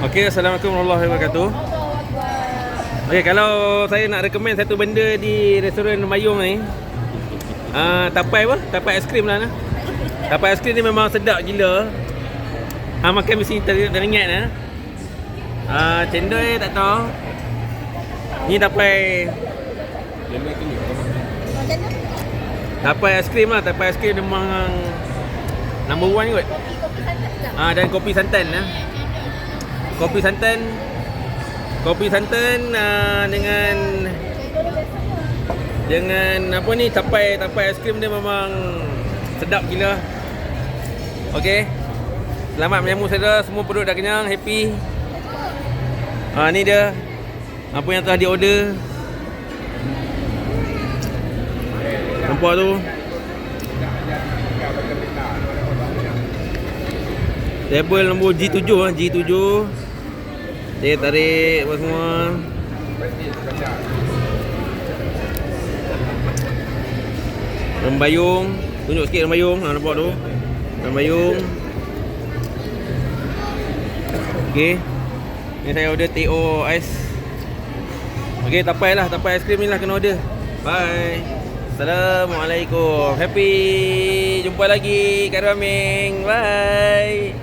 Okey, Assalamualaikum warahmatullahi wabarakatuh. Okey, kalau saya nak recommend satu benda di restoran Mayung ni, ah tapai apa? Tapai aiskrim lah nah. Tapai aiskrim ni memang sedap gila. Ah makan mesti ter- teringat nah. Ah cendol tak tahu. Ni tapai tapai aiskrim lah, tapai aiskrim memang number one kot. Ah dan kopi santan lah. Kopi santan Kopi santan uh, dengan dengan apa ni tapai tapai aiskrim dia memang sedap gila. Okey. Selamat menyambut saudara semua penduduk dah kenyang, happy. Ah ni dia apa yang telah di-order. Nampak tu. Table nombor G7 ah, G7. Dia tarik apa semua. Rembayung. Tunjuk sikit rembayung. Ha, nampak tu. Rembayung. Okey. Ni saya order TO ais. Okey, tapai lah. Tapai aiskrim ni lah kena order. Bye. Assalamualaikum. Happy. Jumpa lagi kat Raming. Bye.